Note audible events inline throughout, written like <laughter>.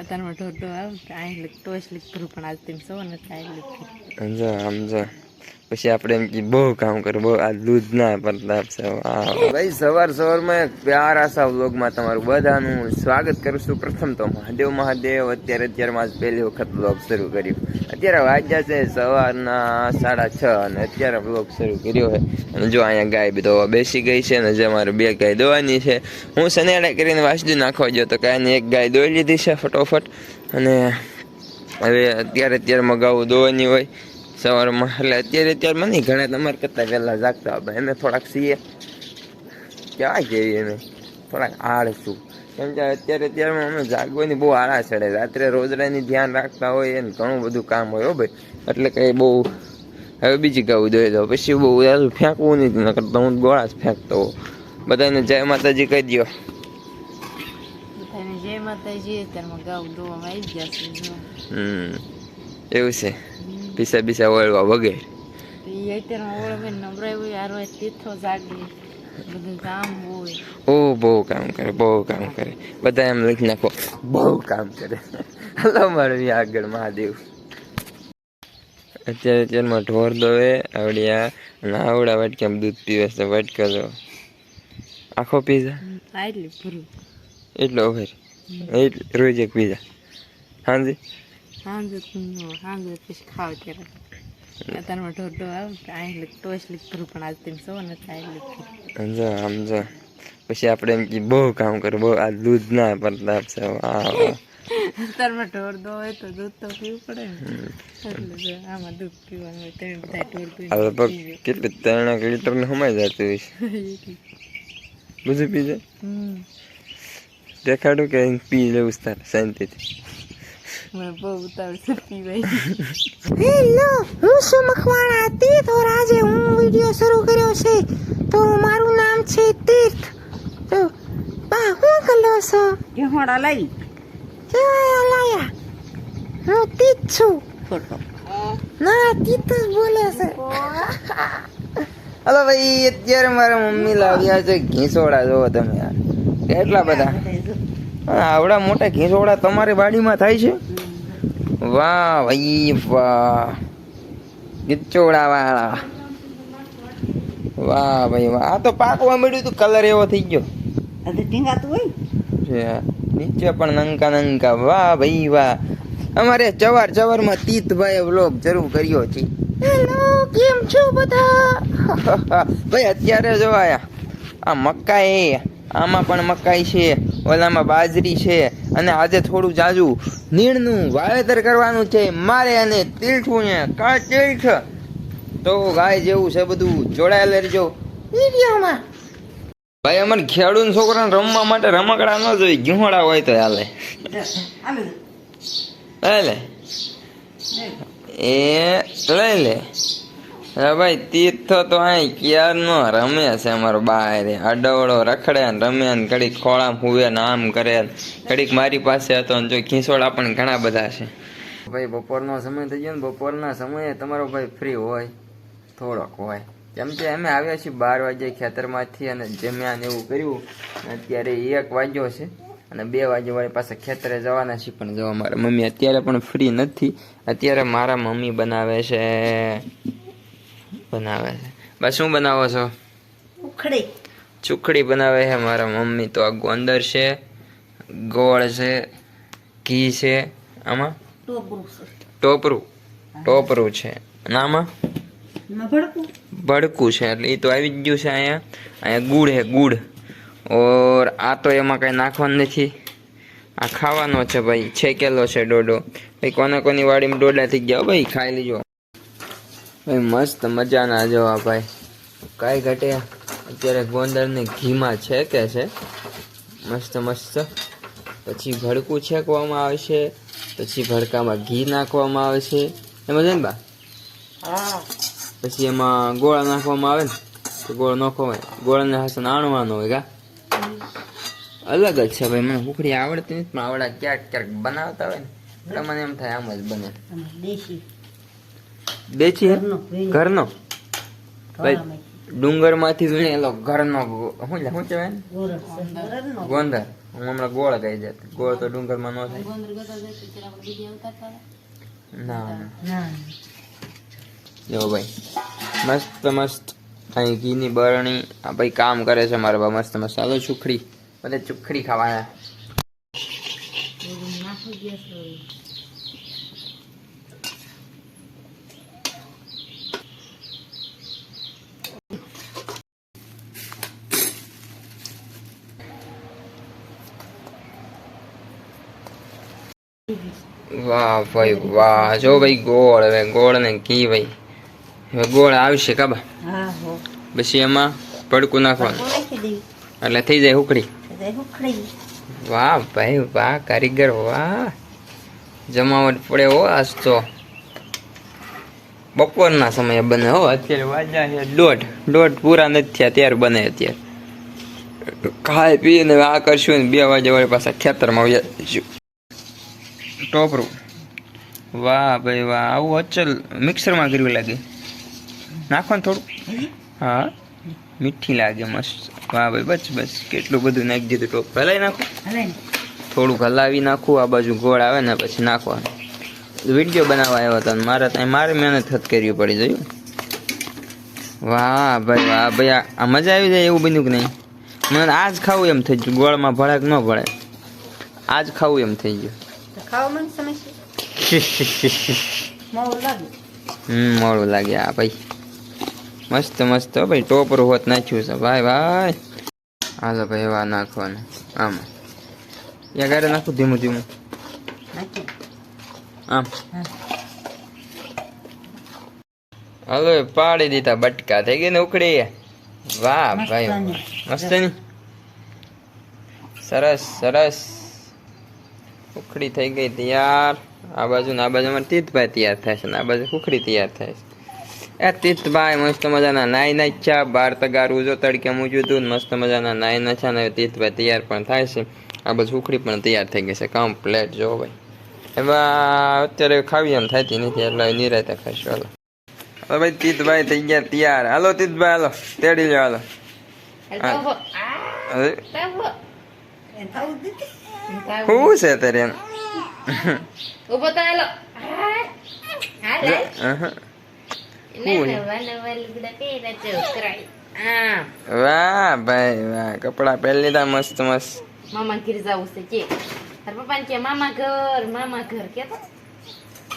અત્યારમાં ઢોઢો આવ આઈ લીક ટોચ લીક કરું પણ આજ તેમ સૌ ને આઈ લીક. સમજો સમજો પછી આપણે બહુ કામ કરે, બહુ આ દૂધ ના પ્રતાપ છે. ભાઈ, સવાર સવારમાં પ્યાર આશા વ્લોગમાં તમારું બધાનું સ્વાગત કરું છું. પ્રથમ તો મહાદેવ મહાદેવ. અત્યારે અત્યારમાં માં પહેલી વખત વ્લોગ શરૂ કર્યું. અત્યારે વાગ્યા છે સવારના સાડા છ અને અત્યારે વ્લોગ શરૂ કર્યો છે. અને જો અહીંયા ગાય બી દોવા બેસી ગઈ છે અને જે મારે બે ગાય દોવાની છે. હું શનિવારે કરીને વાસદુ નાખવા ગયો તો કાંઈ એક ગાય દોઈ લીધી છે ફટોફટ. અને હવે અત્યારે અત્યારે મગાવું દોવાની હોય. સવારમાં. એટલે અત્યારે અત્યારમાં નહીં ઘણા તમારે કરતાં વહેલા જાગતા હોય એને થોડાક સીએ. કેવા કહેવી એને? થોડાક આળસું. કેમ કે અત્યારે અત્યારમાં અમે જાગવાની બહુ આળા ચડે રાત્રે રોજડાની ધ્યાન રાખતા હોય એને ઘણું બધું કામ હોય હો ભાઈ. એટલે કંઈ બહુ હવે બીજી ગાવું દોઈ દો પછી બહુ યાર ફેંકવું નહીં કરતા હું ગોળા જ ફેંકતો હોઉં. બધાને જય માતાજી કહી દો જય માતાજી. અત્યારમાં ગાવ દોવામાં આવી ગયા છે હમ. એવું છે. પીસા પીસા વગેરે. ઓળવે હોય ઓ બહુ કામ કરે બહુ કામ કરે. બધા એમ લખી નાખો બહુ કામ કરે. હલો મારવી આગળ મહાદેવ. અત્યારે અત્યારમાં ઢોર દોવે આવડિયા અને આવડા વાટકામાં દૂધ પીવે છે વાટકા દો. આખો પીઝા? એટલો એટલે રોજ એક પીઝા. હાંજી? સાંજે સાંજે પછી ખાવ ત્યારે. અત્યારમાં ઢોઢો આવ આઈ લીક ટોચ લીક કરું પણ આજ તેમ સૌ ને આઈ લીક સમજો સમજો. પછી આપણે એમ કે બહુ કામ કરે બહુ આ દૂધ ના પડતા છે વાહ વાહ. અત્યારમાં ઢોર દો હોય તો દૂધ તો પીવું પડે ને. એટલે આમાં દૂધ પીવાનું હોય તમે બધા ઢોર આ પીને લગભગ કેટલી ત્રણ લીટર ને સમાઈ જતું હોય <laughs> બધું પી જાય? દેખાડું કે પી લેવું તારે શાંતિથી. મને બહુ ઉતાવળ સતી ભાઈ હેલો હું છું મખવાણા તીર્થ ઓર આજે હું વિડિયો શરૂ કર્યો છે તો મારું નામ છે તીર્થ તો બા હું કલો છો ઘેહોડા લઈ કેવાય લાયા હું તીર્થ છું ફોટો ના તીર્થ જ બોલે છે હલો ભાઈ અત્યારે મારા મમ્મી લાવ્યા છે ઘીસોડા જોવો તમે યાર કેટલા બધા આવડા મોટા ઘીસોડા તમારી વાડીમાં થાય છે વાહ ભાઈ વાહ. ગીચોડા વાળા વાહ ભાઈ વાહ. આ તો પાકવા મળ્યું તું કલર એવો થઈ ગયો. ઢીંગાતું હોય. નીચે પણ નંકા નંકા. વાહ ભાઈ વાહ. અમારે ચવાર ચવારમાં તીતભાઈ વ્લોગ જરૂર કર્યો છે. હેલો કેમ છો બધા? <laughs> ભાઈ અત્યારે જો આયા. આ મકાઈ. આમાં પણ મકાઈ છે ઓલામાં બાજરી છે અને આજે થોડું જાજુ નીણનું વાવેતર કરવાનું છે. મારે અને તીર્થું ને કા તીર્થ તો ગાય જેવું છે બધું જોડાયેલ રહેજો. વિડીયોમાં. ભાઈ અમારે ખેડૂત છોકરાને રમવા માટે રમકડા ન જોઈએ ઘીહોડા હોય તો હાલે. હાલે. એ લઈ લે. હા ભાઈ, તીર્થ તો અહીં ક્યારનો રમે છે અમારો બારે અડવડો રખડે ને રમે ને ઘડીક ખોળામ હુવે ને આમ કરે ઘડીક મારી પાસે હતો ને જો ખીસોડા પણ ઘણા બધા છે. ભાઈ, બપોરનો સમય થઈ ગયો ને બપોરના સમયે તમારો ભાઈ ફ્રી હોય, થોડોક હોય. કેમ કે અમે આવ્યા છીએ બાર વાગે ખેતરમાંથી અને જમ્યા ને એવું કર્યું. અત્યારે એક વાગ્યો છે અને બે વાગે વાળી પાસે ખેતરે જવાના છીએ, પણ જવા મારા મમ્મી અત્યારે પણ ફ્રી નથી. અત્યારે મારા મમ્મી બનાવે છે. બનાવે છે. બસ શું બનાવો છો? ઉખડી. ચુખડી બનાવે છે? મારા મમ્મી તો આ ગોંદર છે ગોળ છે ઘી છે. આમાં? ટોપરું ટોપરું. છે. અને આમાં? ભડકું. છે. એટલે એ તો આવી જ ગયું છે અહીંયા. અહીંયા ગુડ હે ગુડ. ઓર આ તો એમાં કઈ નાખવાનું નથી. આ ખાવાનો છે ભાઈ. છેકેલો છે ડોડો. ભાઈ કોને કોની વાડીમાં ડોડા થઈ ગયા ભાઈ? ખાઈ લીજો. ભાઈ મસ્ત મજાના જોવા આ ભાઈ. કાંઈ ઘટે. અત્યારે ગોંદરને ઘીમાં છે કે છે. મસ્ત મસ્ત. પછી ભડકું છેકવામાં આવે છે. પછી ભડકામાં ઘી નાખવામાં આવે છે. એમાં છે ને બા? હા. પછી એમાં ગોળા નાખવામાં આવે ને તો ગોળ નાખવાય ગોળાને ગોળને હાસન આણવાનો હોય કા? અલગ જ છે ભાઈ. મને ઉખડી આવડતી નથી પણ આવડા ક્યાંક ક્યાંક બનાવતા હોય ને એટલે મને એમ થાય આમ જ બને. દેશી. દેશી ઘરનો ભાઈ ડુંગરમાંથી વીણેલો ઘરનો શું શું કહેવાય? ને? ગોંદર. હું હમણાં ગોળ કહી જાય ગોળ તો ડુંગરમાં ન થાય. ના જો ભાઈ મસ્ત મસ્ત. અહીં ઘીની બરણી. આ ભાઈ કામ કરે છે મારા બા મસ્ત મસ્ત. ચાલો ચુખડી. બધે ચુખડી ખાવાના નાખી ગેસ વાહ ભાઈ વાહ. જો ભાઈ ગોળ હવે ગોળ ને ઘી ભાઈ. હવે ગોળ આવશે કાબા. પછી એમાં ભડકું નાખવાનું. એટલે થઈ જાય ઉકળી. વાહ ભાઈ વાહ કારીગર વાહ. જમાવટ પડે હો આજ તો. બપોરના સમયે બને હો અત્યારે વાજા છે દોઢ. દોઢ પૂરા નથી થયા ત્યારે બને અત્યારે. ખાઈ પીને આ કરશું ને બે વાગે વળી પાછા ખેતરમાં આવી જઈશું ટોપરું વાહ ભાઈ વાહ આવું અચલ મિક્સરમાં કર્યું લાગે. નાખો ને થોડું? હા? મીઠી લાગે મસ્ત. વાહ ભાઈ બસ બસ. કેટલું બધું નાખી દીધું ટોપ હલાવી નાખો. થોડુંક હલાવી નાખું આ બાજુ ગોળ આવે ને પછી નાખવાનું. વીડિયો બનાવવા આવ્યો હતો મારે ત્યાં મારે મહેનત હત કરવી પડી જોયું? વાહ ભાઈ વાહ ભાઈ આ- મજા આવી જાય એવું બન્યું કે નહીં? મને આજ ખાવું એમ થઈ ગયું. ગોળમાં ભળે કે ન ભળે આજ ખાવું એમ થઈ ગયું. ખાવા <laughs> મોડું લાગે હમ મોડું લાગે આ ભાઈ. મસ્ત મસ્ત ભાઈ ટોપર હોત નાખ્યું છે. ભાઈ ભાઈ. હાલો ભાઈ એવા નાખવાનું. આમાં. યા ગારે નાખું ધીમું ધીમું. આમ. હાલો પાડી દીધા બટકા. થઈ ગઈ ને ઉકળી? વાહ ભાઈ મસ્તની. સરસ સરસ. ઉખડી થઈ ગઈ તૈયાર. આ બાજુ ને આ બાજુ અમારે તીતભાઈ તૈયાર થાય છે ને આ બાજુ ઉખડી તૈયાર થાય છે. એ તીતભાઈ મસ્ત મજાના નાઈ નાખ્યા બાર તગાર ઉજો તડકે મૂજ્યું હતું ને મસ્ત મજાના નાઈ નાખ્યા ને તીતભાઈ તૈયાર પણ થાય છે. આ બાજુ ઉખડી પણ તૈયાર થઈ ગઈ છે કમ્પ્લેટ જો ભાઈ. એમાં અત્યારે ખાવી એમ થતી નથી એટલે નિરાતે ખાઈશું. હાલો. હવે ભાઈ તીતભાઈ થઈ ગયા તૈયાર. હાલો તીતભાઈ હાલો. તેડી લો હાલો. હવે એ થવું દીધી શું છે તારે એમ ઊભો તો હાલો અહં. હું? હા વાહ ભાઈ વાહ કપડા પહેરી લીધા મસ્ત મસ્ત મામા ઘેર જવું છે કે તાર પપ્પા કે મામા ઘર મામા ઘર કે તો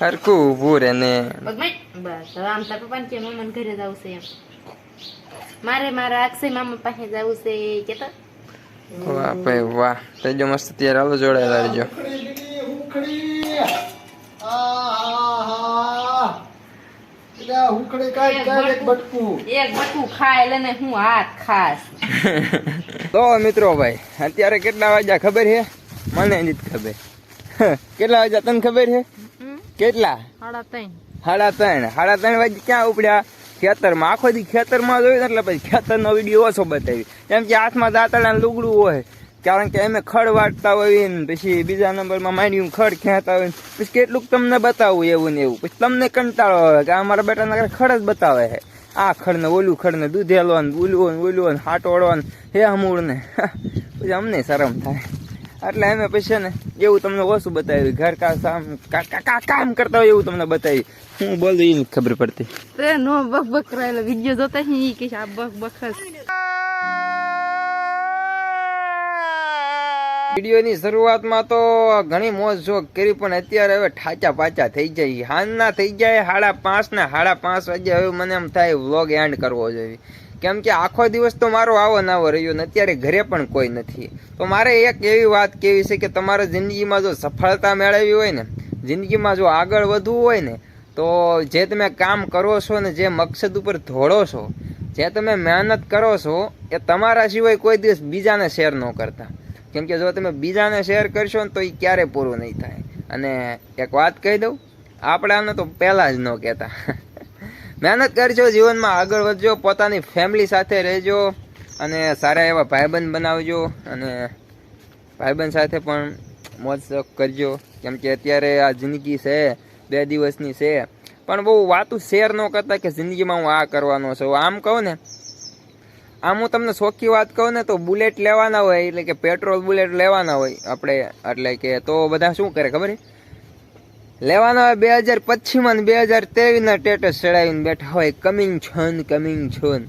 હરખું ઊભું રે ને બસ હવે આમ તાર પપ્પા કે મામા ઘરે જવું છે એમ મારે મારા અક્ષય મામા પાસે જવું છે કે તો વાહ ભાઈ વાહ. તેજો મસ્ત તૈયાર હાલો જોડાયેલા રહેજો. <laughs> તો મિત્રો ભાઈ અત્યારે કેટલા વાગ્યા ખબર છે મને નથી ખબર. <laughs> કેટલા વાગ્યા તને ખબર છે કેટલા? સાડા ત્રણ. સાડા ત્રણ. સાડા ત્રણ વાગે ક્યાં ઉપડ્યા? ખેતરમાં, આખો દી ખેતરમાં જોયું એટલે પછી ખેતરનો વીડિયો ઓછો બતાવી. કેમ કે હાથમાં દાંતડા લુગડું હોય. કારણ કે અમે ખડ વાટતા હોય ને, પછી બીજા નંબરમાં માંડ્યું ખડ ખેંચતા હોય પછી કેટલુંક તમને બતાવવું એવું ને એવું. પછી તમને કંટાળો આવે કે અમારા બેટાના ઘરે ખડ જ બતાવે છે. આ ખડ ને ઓલું ખડ ને દૂધેલો ને ઓલું ને ઓલું ને, હાટોળો ને, હે અમૂળ ને <laughs> પછી અમને શરમ થાય. એટલે અમે પછી ને એવું તમને ઓછું બતાવ્યું. ઘર કામ કામ કરતા હોય એવું તમને બતાવી હું બોલું એ ખબર પડતી. તે નો બક બક કરાયેલો વીડિયો જોતા હી કે આ બક બક વિડીયોની શરૂઆતમાં તો ઘણી મોજ શોખ કરી પણ અત્યારે હવે ઠાચા પાચા થઈ જાય. હાંજના થઈ જાય સાડા પાંચ ને સાડા પાંચ વાગે હવે મને એમ થાય વ્લોગ એન્ડ કરવો જોઈએ. કેમ કે આખો દિવસ તો મારો આવો ને આવો રહ્યો ને અત્યારે ઘરે પણ કોઈ નથી. તો મારે એક એવી વાત કેવી છે કે તમારે જિંદગીમાં જો સફળતા મેળવવી હોય ને, જિંદગીમાં જો આગળ વધવું હોય ને, તો જે તમે કામ કરો છો ને, જે મકસદ ઉપર ધોળો છો, જે તમે મહેનત કરો છો, એ તમારા સિવાય કોઈ દિવસ બીજાને શેર ન કરતા. કેમ કે જો તમે બીજાને શેર કરશો ને, તો એ ક્યારે પૂરું નહીં થાય. અને એક વાત કહી દઉં, આપણાને તો પહેલાં જ ન કહેતા. મહેનત કરજો, જીવનમાં આગળ વધજો, પોતાની ફેમિલી સાથે રહેજો અને સારા એવા ભાઈબંધ બનાવજો અને ભાઈબંધ સાથે પણ મોજ શોખ કરજો. કેમ કે અત્યારે આ જિંદગી છે, બે દિવસની છે. પણ બહુ વાતું શેર ન કરતા કે જિંદગીમાં હું આ કરવાનો છું. આમ કહું ને, આમ હું તમને સોખી વાત કહું ને તો બુલેટ લેવાના હોય, એટલે કે પેટ્રોલ બુલેટ લેવાના હોય આપણે. એટલે કે તો બધા શું કરે ખબર છે? લેવાના હોય બે હજાર પચીસમાં બે હજાર ત્રેવીસના સ્ટેટસ ચડાવીને બેઠા હોય. કમિંગ છન કમિંગ છન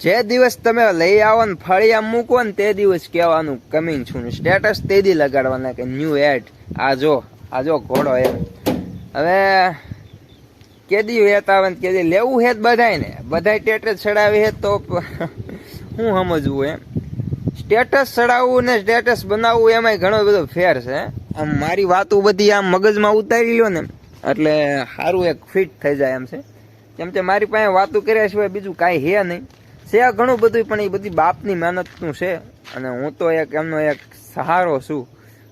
જે દિવસ તમે લઈ આવો ને, ફળિયા મૂકો ને, તે દિવસ કહેવાનું કમિંગ છું સ્ટેટસ તે દી લગાડવાના કે ન્યૂ એડ આ જો આ જો ઘોડો એમ. હવે કેદી વેત આવે ને કેદી લેવું હે બધાય ને. બધાય સ્ટેટસ ચડાવી હે તો હું સમજવું એમ. સ્ટેટસ ચડાવવું ને સ્ટેટસ બનાવવું એમાંય ઘણો બધો ફેર છે. આમ મારી વાતો બધી આમ મગજમાં ઉતારી લ્યો ને. એટલે સારું એક ફિટ થઈ જાય એમ છે. કેમ કે મારી પાસે વાતો કર્યા સિવાય બીજું કાંઈ હે નહીં. છે ઘણું બધું, પણ એ બધી બાપની મહેનતનું છે. અને હું તો એક એમનો એક સહારો છું.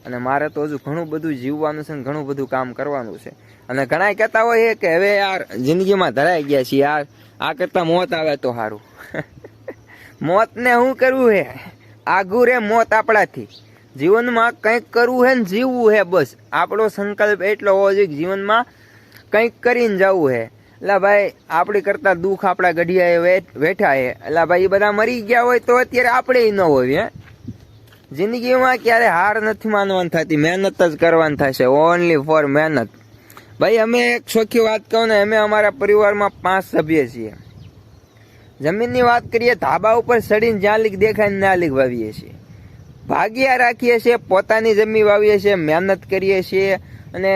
અને મારે તો હજુ ઘણું બધું જીવવાનું છે ને ઘણું બધું કામ કરવાનું છે. અને ઘણા કહેતા હોય કે હવે યાર જિંદગીમાં ધરાઈ ગયા છીએ યાર. આ કરતાં મોત આવે તો સારું <laughs> મોતને શું કરવું હે? આઘુ રે મોત આપણાથી. જીવનમાં કંઈક કરવું હે ને જીવવું હે બસ. આપણો સંકલ્પ એટલો હોવો જોઈએ જીવનમાં કંઈક કરીને જવું હે. એટલે ભાઈ, આપણી કરતાં દુઃખ આપણા ગઢિયાએ બેઠા હે. એટલે ભાઈ એ બધા મરી ગયા હોય તો અત્યારે આપણે ન હોય જિંદગીમાં ક્યારે હાર નથી માનવાની થતી. મહેનત જ કરવાની થશે. ઓનલી ફોર મહેનત. ભાઈ, અમે એક ચોખ્ખી વાત કહું ને, અમે અમારા પરિવારમાં પાંચ સભ્ય છીએ. જમીનની વાત કરીએ, ધાબા ઉપર ચડીને જ્યાં લીક દેખાય ત્યાં લીક વાવીએ છીએ. ભાગ્યા રાખીએ છીએ, પોતાની જમી વાવીએ છીએ, મહેનત કરીએ છીએ અને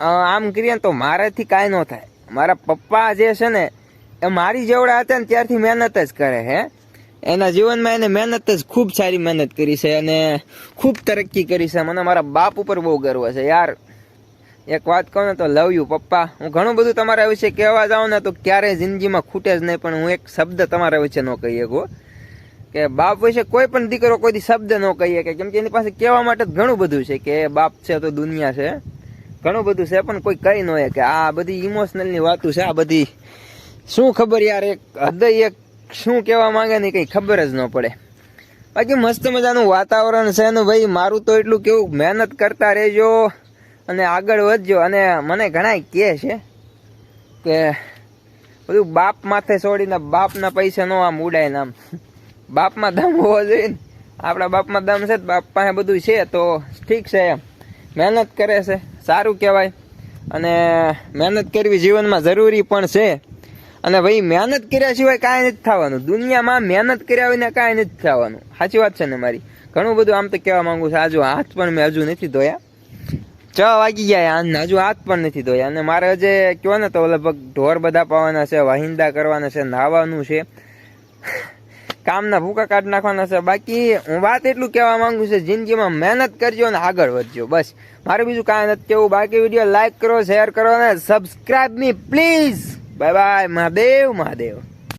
આમ કરીએ ને તો મારાથી કાંઈ ન થાય. મારા પપ્પા જે છે ને, એ મારી જેવડા હતા ને ત્યારથી મહેનત જ કરે હે. એના જીવનમાં એને મહેનત જ ખૂબ સારી મહેનત કરી છે અને ખૂબ તરક્કી કરી છે. મને મારા બાપ ઉપર બહુ ગર્વ છે. યાર, એક વાત કહું ને તો લવ યુ પપ્પા. હું ઘણું બધું તમારા વિશે કહેવા જાઉં ને તો ક્યારેય જિંદગીમાં ખૂટે જ નહીં, પણ હું એક શબ્દ તમારા વિશે ન કહી શકું. કે બાપ વિશે કોઈ પણ દીકરો કોઈ શબ્દ ન કહીએ કે, કેમ કે એની પાસે કહેવા માટે ઘણું બધું છે કે બાપ છે તો દુનિયા છે. ઘણું બધું છે, પણ કોઈ કહી ન હોય કે આ બધી ઇમોશનલની વાતો છે, આ બધી શું ખબર યાર, એક હૃદય એક શું કહેવા માંગે ને કંઈ ખબર જ ન પડે. બાકી મસ્ત મજાનું વાતાવરણ છે ને ભાઈ, મારું તો એટલું કેવું મહેનત કરતા રહેજો અને આગળ વધજો. અને મને ઘણા કહે છે કે, બધું બાપ માથે છોડીને બાપના પૈસા નો આમ ઉડાય ને આમ. બાપમાં દમ હોવો જોઈએ ને. આપણા બાપમાં દમ છે બાપ પાસે બધું છે તો ઠીક છે એમ. મહેનત કરે છે, સારું કહેવાય. અને મહેનત કરવી જીવનમાં જરૂરી પણ છે. અને ભાઈ, મહેનત કર્યા સિવાય કાંઈ નથી થવાનું. દુનિયામાં મહેનત કર્યા વિના કાંઈ નથી થવાનું. સાચી વાત છે ને મારી. ઘણું બધું આમ તો કહેવા માંગુ છું. આજુ હાથ પણ મેં હજુ નથી ધોયા. છ વાગી ગયા હજુ હાથ પણ નથી ધોયા. અને મારે હજે કહો ને તો લગભગ ઢોર બધા પાવાના છે, વાહિંદા કરવાના છે નાહવાનું છે. કામના ભૂકા કાઢ નાખવાના છે. બાકી હું વાત એટલું કહેવા માંગુ છું, જિંદગીમાં મહેનત કરજો અને આગળ વધજો. બસ. મારે બીજું કાંઈ નથી કેવું બાકી વીડિયો લાઈક કરો શેર કરો અને subscribe me please bye bye Mahadev Mahadev.